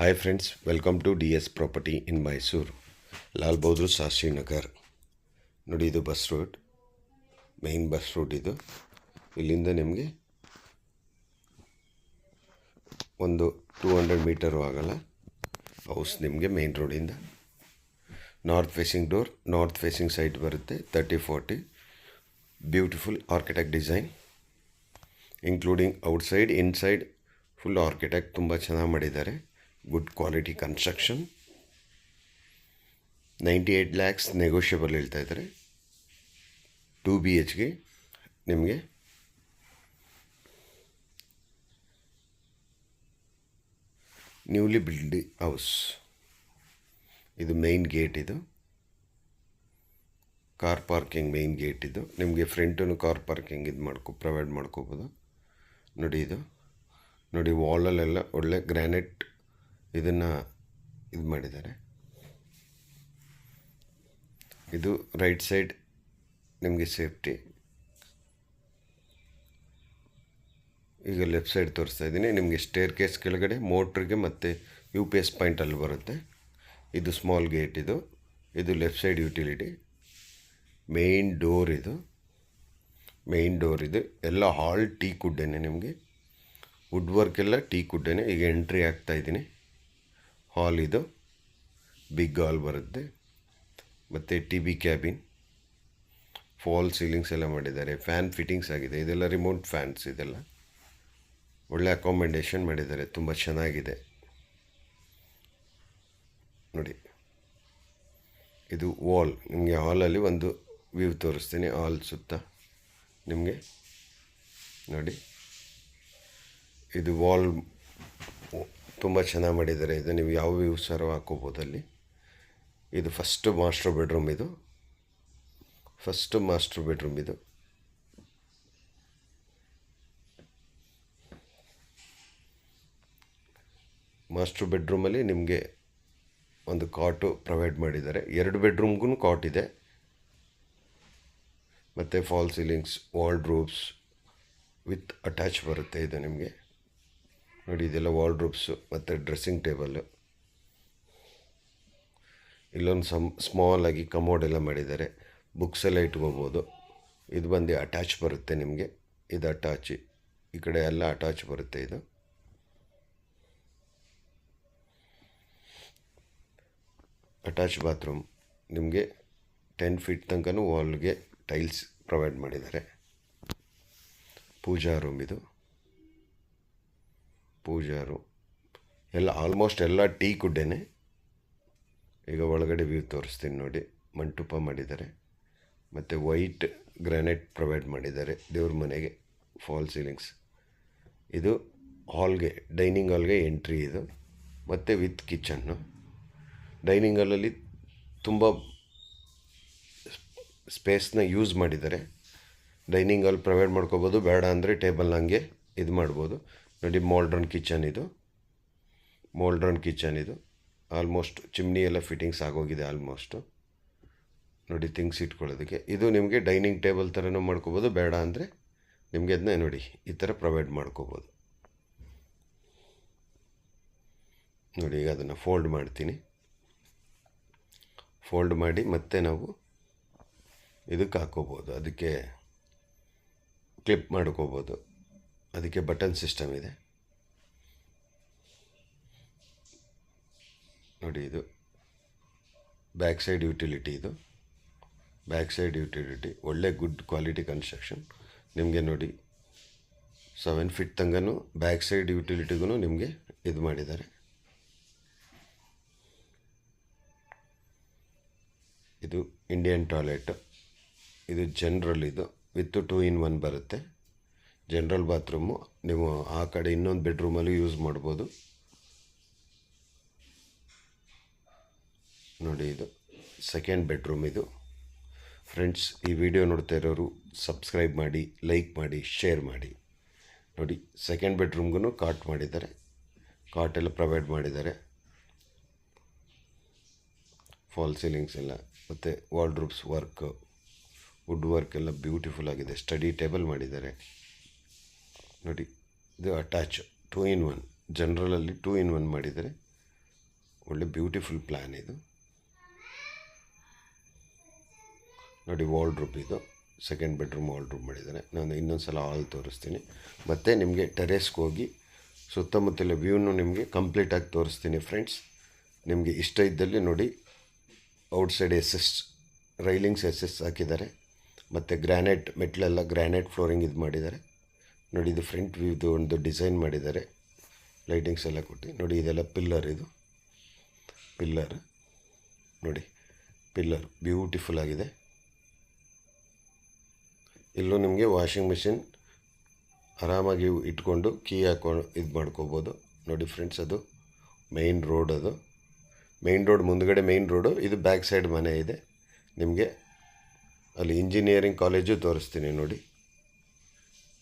Hi friends welcome to D S property in Mysore Lal Bahadur Shastri Nagar ನೋಡಿ ಇದು bus route main bus route ಇದು. ಇಲ್ಲಿಂದ ನಿಮಗೆ ಒಂದು ಟೂ ಹಂಡ್ರೆಡ್ ಮೀಟರು ಆಗಲ್ಲ. ಹೌಸ್ ನಿಮಗೆ ಮೇಯ್ನ್ ರೋಡಿಂದ north facing door north facing site ಬರುತ್ತೆ thirty forty beautiful architect design including outside inside full architect ತುಂಬ ಚೆನ್ನಾಗಿ ಮಾಡಿದ್ದಾರೆ. Good quality construction ninety eight lakhs negotiable ಹೇಳ್ತಾ ಇದ್ದಾರೆ. ಟೂ ಬಿ ಎಚ್ಗೆ ನಿಮಗೆ ನ್ಯೂಲಿ ಬಿಲ್ಡ್ ಹೌಸ್ ಇದು ಮೇಯ್ನ್ ಗೇಟ್ ಇದು. ಕಾರ್ ಪಾರ್ಕಿಂಗ್ ಮೇಯ್ನ್ ಗೇಟ್ ಇದು. ನಿಮಗೆ ಫ್ರಂಟನ್ನು ಕಾರ್ ಪಾರ್ಕಿಂಗ್ ಇದು ಮಾಡ್ಕೊ ಪ್ರೊವೈಡ್ ಮಾಡ್ಕೋಬೋದು. ನೋಡಿ ಇದು. ನೋಡಿ ವಾಲಲ್ಲೆಲ್ಲ ಒಳ್ಳೆ ಗ್ರ್ಯಾನೈಟ್ ಇದನ್ನು ಇದು ಮಾಡಿದ್ದಾರೆ. ಇದು ರೈಟ್ ಸೈಡ್ ನಿಮಗೆ ಸೇಫ್ಟಿ. ಈಗ ಲೆಫ್ಟ್ ಸೈಡ್ ತೋರಿಸ್ತಾ ಇದ್ದೀನಿ. ನಿಮಗೆ ಸ್ಟೇರ್ ಕೇಸ್ ಕೆಳಗಡೆ, ಮೋಟ್ರಿಗೆ ಮತ್ತು ಯು ಪಿ ಎಸ್ ಪಾಯಿಂಟಲ್ಲಿ ಬರುತ್ತೆ. ಇದು ಸ್ಮಾಲ್ ಗೇಟ್ ಇದು. ಇದು left side utility main door ಇದು. ಮೇಯ್ನ್ ಡೋರ್ ಇದು. ಎಲ್ಲ ಹಾಲ್ ಟೀ ಕುಡ್ಡೇನೆ ನಿಮಗೆ. ವುಡ್ ವರ್ಕ್ ಎಲ್ಲ ಟೀ ಕುಡ್ಡೇನೆ. ಈಗ ಎಂಟ್ರಿ ಆಗ್ತಾ ಇದ್ದೀನಿ. ಹಾಲ್ ಇದು. ಬಿಗ್ ಹಾಲ್ ಬರುತ್ತೆ. ಮತ್ತು T V cabin fall ceilings ಎಲ್ಲ ಮಾಡಿದ್ದಾರೆ. ಫ್ಯಾನ್ ಫಿಟ್ಟಿಂಗ್ಸ್ ಆಗಿದೆ. ಇದೆಲ್ಲ ರಿಮೋಟ್ ಫ್ಯಾನ್ಸ್ ಇದೆಲ್ಲ. ಒಳ್ಳೆ ಅಕಾಮಿಡೇಷನ್ ಮಾಡಿದ್ದಾರೆ. ತುಂಬ ಚೆನ್ನಾಗಿದೆ. ನೋಡಿ. ಇದು ವಾಲ್ ನಿಮಗೆ ಹಾಲಲ್ಲಿ ಒಂದು ವ್ಯೂ ತೋರಿಸ್ತೀನಿ. ಹಾಲ್ ಸುತ್ತ. ನಿಮಗೆ ನೋಡಿ. ಇದು ವಾಲ್ ತುಂಬ ಚೆನ್ನಾಗಿ ಮಾಡಿದ್ದಾರೆ. ಇದು ನೀವು ಯಾವ ವ್ಯೂ ಸರ್ ಹಾಕೋಬೋದು ಅಲ್ಲಿ. ಇದು ಫಸ್ಟ್ ಮಾಸ್ಟರ್ ಬೆಡ್ರೂಮ್ ಇದು. ಫಸ್ಟ್ ಮಾಸ್ಟರ್ ಬೆಡ್ರೂಮ್ ಇದು. ಮಾಸ್ಟರ್ ಬೆಡ್ರೂಮಲ್ಲಿ ನಿಮಗೆ ಒಂದು ಕಾಟು ಪ್ರೊವೈಡ್ ಮಾಡಿದ್ದಾರೆ. ಎರಡು ಬೆಡ್ರೂಮ್ಗೂ ಕಾಟ್ ಇದೆ. ಮತ್ತು fall ceilings wardrobes with attach ಬರುತ್ತೆ ಇದು ನಿಮಗೆ. ನೋಡಿ, ಇದೆಲ್ಲ ವಾಲ್ಡ್ರೂಪ್ಸು ರೂಬ್ಸು ಮತ್ತು ಡ್ರೆಸ್ಸಿಂಗ್ ಟೇಬಲ್ಲು ಇಲ್ಲೊಂದು ಸಮ್ ಸ್ಮಾಲ್ ಆಗಿ ಕಮೋಡ್ ಎಲ್ಲ ಮಾಡಿದ್ದಾರೆ. ಬುಕ್ಸ್ ಎಲ್ಲ ಇಟ್ಕೋಬೋದು. ಇದು ಬಂದು ಅಟ್ಯಾಚ್ ಬರುತ್ತೆ ನಿಮಗೆ. ಇದು ಅಟ್ಯಾಚ್ ಈ ಕಡೆ ಎಲ್ಲ ಅಟ್ಯಾಚ್ ಬರುತ್ತೆ ಇದು. ಅಟ್ಯಾಚ್ ಬಾತ್ರೂಮ್ ನಿಮಗೆ ಟೆನ್ ಫೀಟ್ ತನಕನೂ ವಾಲ್ಗೆ ಟೈಲ್ಸ್ ಪ್ರೊವೈಡ್ ಮಾಡಿದ್ದಾರೆ. ಪೂಜಾ ರೂಮ್ ಇದು. ಪೂಜಾ ರೂಮ್ ಎಲ್ಲ ಆಲ್ಮೋಸ್ಟ್ ಎಲ್ಲ ಟೀ ಕುಡ್ಡೇನೆ. ಈಗ ಒಳಗಡೆ ವ್ಯೂ ತೋರಿಸ್ತೀನಿ ನೋಡಿ. ಮಂಟಪ ಮಾಡಿದ್ದಾರೆ. ಮತ್ತು ವೈಟ್ ಗ್ರಾನೈಟ್ ಪ್ರೊವೈಡ್ ಮಾಡಿದ್ದಾರೆ ದೇವ್ರ ಮನೆಗೆ ಫಾಲ್ ಸೀಲಿಂಗ್ಸ್ ಇದು ಹಾಲ್ಗೆ ಡೈನಿಂಗ್ ಹಾಲ್ಗೆ ಎಂಟ್ರಿ ಇದು. ಮತ್ತು ವಿತ್ ಕಿಚನ್ನು ಡೈನಿಂಗ್ ಹಾಲಲ್ಲಿ ತುಂಬ ಸ್ಪೇಸ್ನ ಯೂಸ್ ಮಾಡಿದ್ದಾರೆ. ಡೈನಿಂಗ್ ಹಾಲ್ ಪ್ರೊವೈಡ್ ಮಾಡ್ಕೋಬೋದು, ಬೇಡ ಅಂದರೆ ಟೇಬಲ್ ಹಂಗೆ ಇದು ಮಾಡ್ಬೋದು. ನೋಡಿ ಮೋಲ್ಡ್ರನ್ ಕಿಚನ್ ಇದು. ಮೋಲ್ಡ್ರನ್ ಕಿಚನ್ ಇದು. ಆಲ್ಮೋಸ್ಟ್ ಚಿಮ್ನಿ ಎಲ್ಲ ಫಿಟ್ಟಿಂಗ್ಸ್ ಆಗೋಗಿದೆ ಆಲ್ಮೋಸ್ಟು ನೋಡಿ ಥಿಂಗ್ಸ್ ಇಟ್ಕೊಳ್ಳೋದಕ್ಕೆ. ಇದು ನಿಮಗೆ ಡೈನಿಂಗ್ ಟೇಬಲ್ ಥರನೂ ಮಾಡ್ಕೋಬೋದು, ಬೇಡ ಅಂದರೆ ನಿಮಗೆ ಅದನ್ನ ನೋಡಿ, ಈ ಥರ ಪ್ರೊವೈಡ್ ಮಾಡ್ಕೋಬೋದು. ನೋಡಿ, ಈಗ ಅದನ್ನು ಫೋಲ್ಡ್ ಮಾಡ್ತೀನಿ. ಫೋಲ್ಡ್ ಮಾಡಿ ಮತ್ತೆ ನಾವು ಇದಕ್ಕೆ ಹಾಕೋಬೋದು ಅದಕ್ಕೆ ಕ್ಲಿಪ್ ಮಾಡ್ಕೋಬೋದು. ಅದಕ್ಕೆ ಬಟನ್ ಸಿಸ್ಟಮ್ ಇದೆ. ನೋಡಿ ಇದು. ಬ್ಯಾಕ್ ಸೈಡ್ ಯುಟಿಲಿಟಿ ಇದು. Back side utility. ಒಳ್ಳೆ ಗುಡ್ ಕ್ವಾಲಿಟಿ ಕನ್ಸ್ಟ್ರಕ್ಷನ್. ನಿಮಗೆ ನೋಡಿ ಸೆವೆನ್ ಫಿಟ್ ತಂಗನು ಬ್ಯಾಕ್ ಸೈಡ್ ಯುಟಿಲಿಟಿಗೂ ನಿಮಗೆ ಇದು ಮಾಡಿದ್ದಾರೆ. ಇದು ಇಂಡಿಯನ್ ಟಾಯ್ಲೆಟ್. ಇದು ಜನರಲ್ ಇದು. ವಿತ್ ಟೂ ಇನ್ ಒನ್ ಬರುತ್ತೆ. ಜನರಲ್ ಬಾತ್ರೂಮು ನೀವು ಆ ಕಡೆ ಇನ್ನೊಂದು ಬೆಡ್ರೂಮಲ್ಲೂ ಯೂಸ್ ಮಾಡ್ಬೋದು. ನೋಡಿ ಇದು ಸೆಕೆಂಡ್ ಬೆಡ್ರೂಮ್ ಇದು. ಫ್ರೆಂಡ್ಸ್ ಈ ವಿಡಿಯೋ ನೋಡ್ತಾ ಇರೋರು ಸಬ್ಸ್ಕ್ರೈಬ್ ಮಾಡಿ ಲೈಕ್ ಮಾಡಿ ಶೇರ್ ಮಾಡಿ. ನೋಡಿ ಸೆಕೆಂಡ್ ಬೆಡ್ರೂಮ್ಗೂ ಕಾಟ್ ಮಾಡಿದ್ದಾರೆ. ಕಾಟ್ ಎಲ್ಲ ಪ್ರೊವೈಡ್ ಮಾಡಿದ್ದಾರೆ. ಫಾಲ್ ಸೀಲಿಂಗ್ಸ್ ಎಲ್ಲ, ಮತ್ತು ವಾಲ್ಡ್ರೂಬ್ಸ್ ವರ್ಕ್ ವುಡ್ ವರ್ಕ್ ಎಲ್ಲ ಬ್ಯೂಟಿಫುಲ್ ಆಗಿದೆ. ಸ್ಟಡಿ ಟೇಬಲ್ ಮಾಡಿದ್ದಾರೆ. ನೋಡಿ, ಇದು ಅಟ್ಯಾಚ್ ಟೂ ಇನ್ ಒನ್ ಜನರಲಲ್ಲಿ ಟೂ ಇನ್ ಒನ್ ಮಾಡಿದ್ದಾರೆ ಒಳ್ಳೆ ಬ್ಯೂಟಿಫುಲ್ ಪ್ಲ್ಯಾನ್ ಇದು. ನೋಡಿ ವಾಲ್ಡ್ರೂಪ್ ಇದು. ಸೆಕೆಂಡ್ ಬೆಡ್ರೂಮ್ ವಾಲ್ಡ್ರೂಪ್ ಮಾಡಿದ್ದಾರೆ ನಾನು ಇನ್ನೊಂದು ಸಲ ಹಾಲ್ ತೋರಿಸ್ತೀನಿ. ಮತ್ತು ನಿಮಗೆ ಟೆರೇಸ್ಗೆ ಹೋಗಿ ಸುತ್ತಮುತ್ತಲ ವ್ಯೂನು ನಿಮಗೆ ಕಂಪ್ಲೀಟಾಗಿ ತೋರಿಸ್ತೀನಿ ಫ್ರೆಂಡ್ಸ್ ನಿಮಗೆ ಇಷ್ಟ ಇದ್ದಲ್ಲಿ ನೋಡಿ outside S railings S S ಹಾಕಿದ್ದಾರೆ. ಮತ್ತು ಗ್ರ್ಯಾನೈಟ್ ಮೆಟ್ಲೆಲ್ಲ ಗ್ರ್ಯಾನೈಟ್ ಫ್ಲೋರಿಂಗ್ ಇದು ಮಾಡಿದ್ದಾರೆ. ನೋಡಿ ಇದು ಫ್ರಂಟ್ ವ್ಯೂದು ಒಂದು ಡಿಸೈನ್ ಮಾಡಿದ್ದಾರೆ. ಲೈಟಿಂಗ್ಸ್ ಎಲ್ಲ ಕೊಟ್ಟು. ನೋಡಿ ಇದೆಲ್ಲ ಪಿಲ್ಲರ್ ಇದು. ಪಿಲ್ಲರ್. ನೋಡಿ, ಪಿಲ್ಲರ್. ಬ್ಯೂಟಿಫುಲ್ ಆಗಿದೆ. ಇಲ್ಲೂ ನಿಮಗೆ ವಾಷಿಂಗ್ ಮಿಷಿನ್ ಆರಾಮಾಗಿ ಇಟ್ಕೊಂಡು ಕೀ ಹಾಕೊಂಡು ಇದು ಮಾಡ್ಕೋಬೋದು. ನೋಡಿ ಫ್ರೆಂಡ್ಸ್, ಅದು ಮೈನ್ ರೋಡ್ ಅದು. ಮೈನ್ ರೋಡ್ ಮುಂದ್ಗಡೆ ಮೈನ್ ರೋಡು. ಇದು ಬ್ಯಾಕ್ ಸೈಡ್ ಮನೆ ಇದೆ. ನಿಮಗೆ ಅಲ್ಲಿ ಇಂಜಿನಿಯರಿಂಗ್ ಕಾಲೇಜು ತೋರಿಸ್ತೀನಿ ನೋಡಿ.